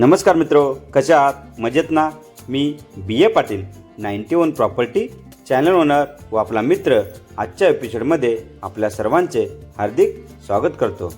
नमस्कार मित्र कशा आहात? मजेत ना? मी B A Patil ninety one property channel owner व आपला मित्र आजच्या एपिसोडमध्ये आपल्या सर्वांचे हार्दिक स्वागत करतो.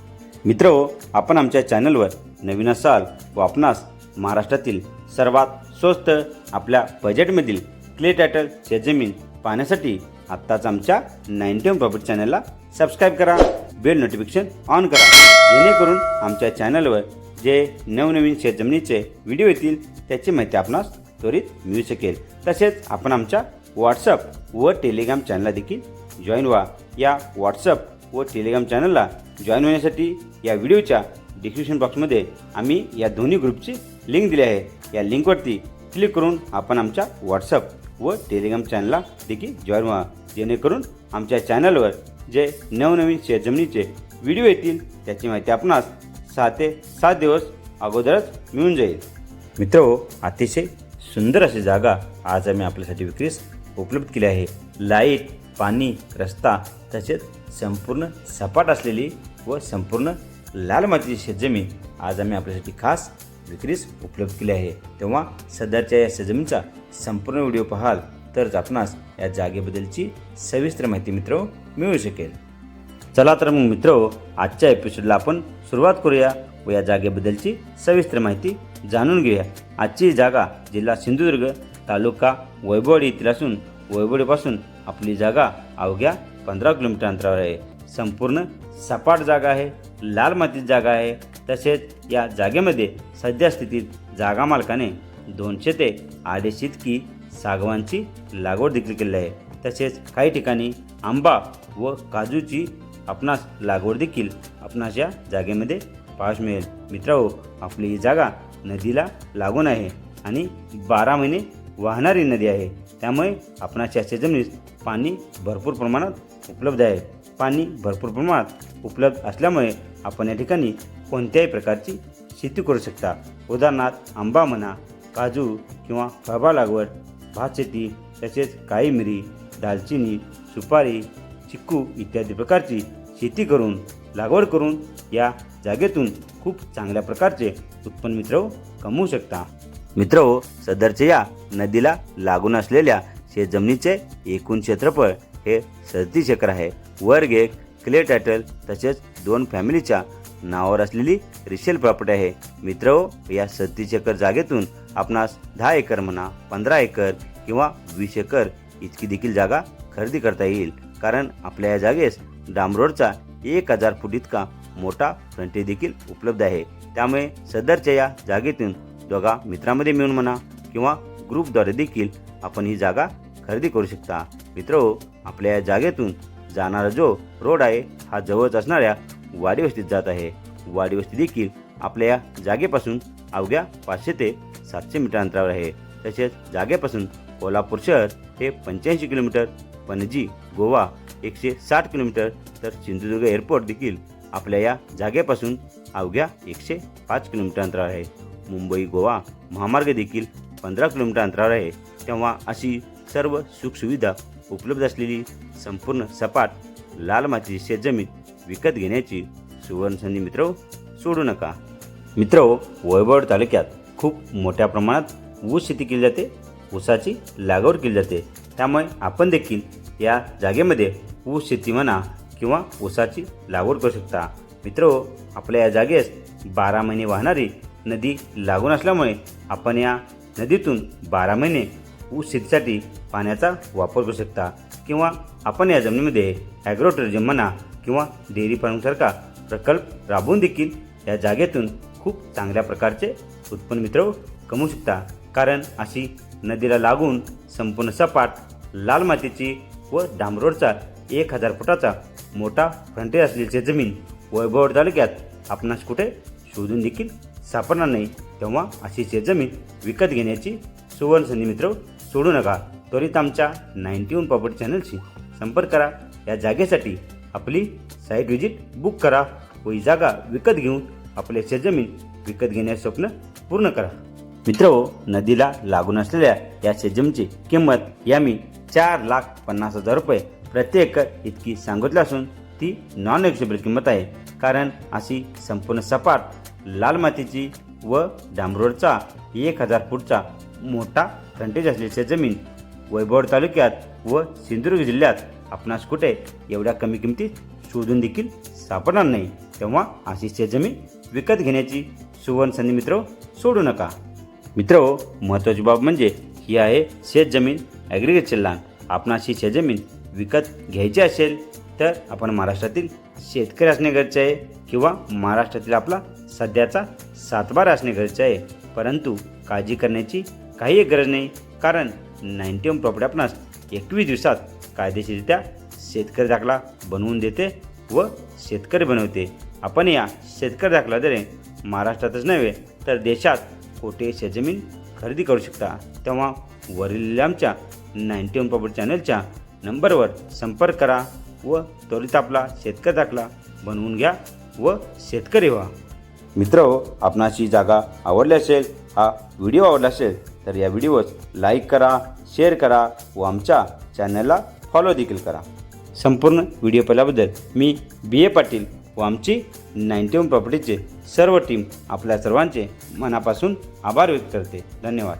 मित्र आपण आमच्या चॅनलवर नवीन असाल व आपणास महाराष्ट्रातील सर्वात स्वस्त आपल्या बजेटमधील क्ले टायटल शेजमीन पाहण्यासाठी आत्ताच आमच्या नाईन्टी वन प्रॉपर्टी चॅनलला सबस्क्राईब करा बेल नोटिफिकेशन ऑन करा. जेणेकरून आमच्या चॅनलवर जे नवनवीन शेतजमिनीचे व्हिडिओ येतील त्याची माहिती आपणास त्वरित मिळू शकेल. तसेच आपण आमच्या व्हॉट्सअप व टेलिग्राम चॅनलला देखील जॉईन व्हा. या व्हॉट्सअप व टेलिग्राम चॅनलला जॉईन होण्यासाठी या व्हिडिओच्या डिस्क्रिप्शन बॉक्समध्ये आम्ही या दोन्ही ग्रुपची लिंक दिली आहे. या लिंकवरती क्लिक करून आपण आमच्या व्हॉट्सअप व टेलिग्राम चॅनलला देखील जॉईन व्हा. जेणेकरून आमच्या चॅनलवर जे नवनवीन शेतजमिनीचे व्हिडिओ येतील त्याची माहिती आपणास सहा ते सात दिवस अगोदरच मिळून जाईल. मित्र अतिशय सुंदर अशी जागा आज आम्ही आपल्यासाठी विक्रीस उपलब्ध केली आहे. लाइट पाणी रस्ता तसेच संपूर्ण सपाट असलेली व संपूर्ण लाल मातीची शेतजमीन आज आम्ही आपल्यासाठी खास विक्रीस उपलब्ध केली आहे. तेव्हा सध्याच्या या शेतजमीनचा संपूर्ण व्हिडिओ पाहाल तरच आपणास या जागेबद्दलची सविस्तर माहिती मित्र मिळू शकेल. चला तर मग मित्र आजच्या एपिसोडला आपण सुरुवात करूया व या जागेबद्दलची सविस्तर माहिती जाणून घेऊया. आजची जागा जिल्हा सिंधुदुर्ग तालुका वैभवडी येथील असून वैभवडीपासून आपली जागा अवघ्या पंधरा किलोमीटर अंतरावर आहे. संपूर्ण सपाट जागा आहे लाल मातीची जागा आहे. तसेच या जागेमध्ये सध्या स्थितीत जागा मालकाने दोनशे ते अडीचशे इतकी सागवानची लागवड देखील केलेली आहे. तसेच काही ठिकाणी आंबा व काजूची आपणास लागवड देखील आपणास या जागेमध्ये पाऊस मिळेल. मित्रांनो आपली ही जागा नदीला लागून आहे आणि बारा महिने वाहणारी नदी आहे. त्यामुळे आपणास या जमिनीत पाणी भरपूर प्रमाणात उपलब्ध आहे. पाणी भरपूर प्रमाणात उपलब्ध असल्यामुळे आपण या ठिकाणी कोणत्याही प्रकारची शेती करू शकता. उदाहरणार्थ आंबा म्हणा काजू किंवा फळबा लागवड भात शेती तसेच काळी मिरी दालचिनी सुपारी चिक्कू इत्यादी प्रकारची शेती करून लागवड करून या जागेतून खूप चांगल्या प्रकारचे उत्पन्न मित्र कमवू शकता. मित्र हो, सदरच्या या नदीला लागून असलेल्या शेतजमिनीचे एकूण क्षेत्रफळ हे सदतीस एकर आहे. वर्ग एक क्ले टायटल तसेच दोन फॅमिलीच्या नावावर असलेली रिसेल प्रॉपर्टी आहे. मित्र हो, या सदतीस एकर जागेतून आपणास दहा एकर म्हणा पंधरा एकर किंवा वीस एकर इतकी देखील जागा खरेदी करता येईल. कारण आपल्या या जागेस डांबरोडचा एक हजार फूट इतका मोठा फ्रंटेज देखील उपलब्ध आहे. त्यामुळे सदरच्या या जागेतून दोघा मित्रामध्ये मिळून म्हणा किंवा ग्रुपद्वारे देखील आपण ही जागा खरेदी करू शकता. मित्र हो, आपल्या या जागेतून जाणारा जो रोड आहे हा जवळच असणाऱ्या वाडी वस्तीत जात आहे. वाडी वस्ती देखील आपल्या या जागेपासून अवघ्या पाचशे ते सातशे मीटर अंतरावर आहे. तसेच जागेपासून कोल्हापूर शहर हे पंच्याऐंशी किलोमीटर पणजी गोवा एकशे साठ किलोमीटर तर सिंधुदुर्ग एअरपोर्ट देखील आपल्या या जागेपासून अवघ्या एकशे पाच किलोमीटर अंतरावर आहे. मुंबई गोवा महामार्ग देखील पंधरा किलोमीटर अंतरावर आहे. तेव्हा अशी सर्व सुखसुविधा उपलब्ध असलेली संपूर्ण सपाट लाल मातीची शेतजमीन विकत घेण्याची सुवर्णसंधी मित्र सोडू नका. मित्र वैभव तालुक्यात खूप मोठ्या प्रमाणात ऊस शेती केली जाते. ऊसाची लागवड केली जाते. त्यामुळे आपण देखील या जागेमध्ये ऊस शेती म्हणा किंवा ऊसाची लागवड करू शकता. मित्र हो, आपल्या या जागेस बारा महिने वाहणारी नदी लागून असल्यामुळे आपण या नदीतून बारा महिने ऊस शेतीसाठी पाण्याचा वापर करू शकता. किंवा आपण या जमिनीमध्ये ॲग्रो टुरिझम म्हणा किंवा डेअरी फार्मसारखा प्रकल्प राबवून देखील या जागेतून खूप चांगल्या प्रकारचे उत्पन्न मित्र हो, कमवू शकता. कारण अशी नदीला लागून संपूर्ण सपाट लाल मातीची व डांबरोडचा एक हजार फुटाचा मोठा फ्रंटेज असलेली जमीन वैभव तालुक्यात आपणास कुठे शोधून देखील सापडणार नाही. तेव्हा अशी शेतजमीन विकत घेण्याची सुवर्ण संधी मित्र सोडू नका. त्वरित आमच्या नाईन्टी वन प्रॉपर्टी चॅनलशी संपर्क करा. या जागेसाठी आपली साईट व्हिजिट बुक करा व ही जागा विकत घेऊन आपले शेतजमीन विकत घेण्याचे स्वप्न पूर्ण करा. मित्र हो, नदीला लागून असलेल्या या शेजमची किंमत या मी चार लाख पन्नास हजार रुपये प्रति एकर इतकी सांगितलं असून ती नॉन एक्झिबल किंमत आहे. कारण अशी संपूर्ण सपाट लाल मातीची व डांबरोडचा एक हजार फूटचा मोठा फ्रंटेज असलेली जमीन वैभव तालुक्यात व सिंधुदुर्ग जिल्ह्यात आपणास कुठे एवढ्या कमी किमतीत शोधून देखील सापडणार नाही. तेव्हा अशी शेतजमीन विकत घेण्याची सुवर्ण संधी मित्र हो, सोडू नका. मित्र हो, महत्त्वाची बाब म्हणजे ही आहे शेतजमीन ॲग्रिकल्चर लँड आपणाशी शेतजमीन विकत घ्यायची असेल तर आपण महाराष्ट्रातील शेतकरी असणे गरजेचे आहे किंवा महाराष्ट्रातील आपला सध्याचा सातबार असणे गरजेचे आहे. परंतु काळजी करण्याची काही एक गरज नाही कारण नाईन्टी वन प्रॉपर्टी आपणास एकवीस दिवसात कायदेशीररित्या शेतकरी दाखला बनवून देते व शेतकरी बनवते. आपण या शेतकरी दाखलाद्वारे महाराष्ट्रातच नव्हे तर देशात कोठे शेतजमीन खरेदी करू शकता. तेव्हा वरील आमच्या नाईन्टी वन प्रॉपर्टी चॅनलच्या नंबरवर संपर्क करा व त्वरित आपला शेतकरी दाखला बनवून घ्या व शेतकरी व्हा. मित्र हो, आपणास जागा आवडली असेल हा व्हिडिओ आवडला असेल तर या व्हिडिओस लाईक करा शेअर करा व आमच्या चॅनलला फॉलो देखील करा. संपूर्ण व्हिडिओ पाहिल्याबद्दल मी बी ए पाटील व आमची नाईन्टी वन प्रॉपर्टीचे सर्व टीम आपल्या सर्वांचे मनापासून आभार व्यक्त करते. धन्यवाद.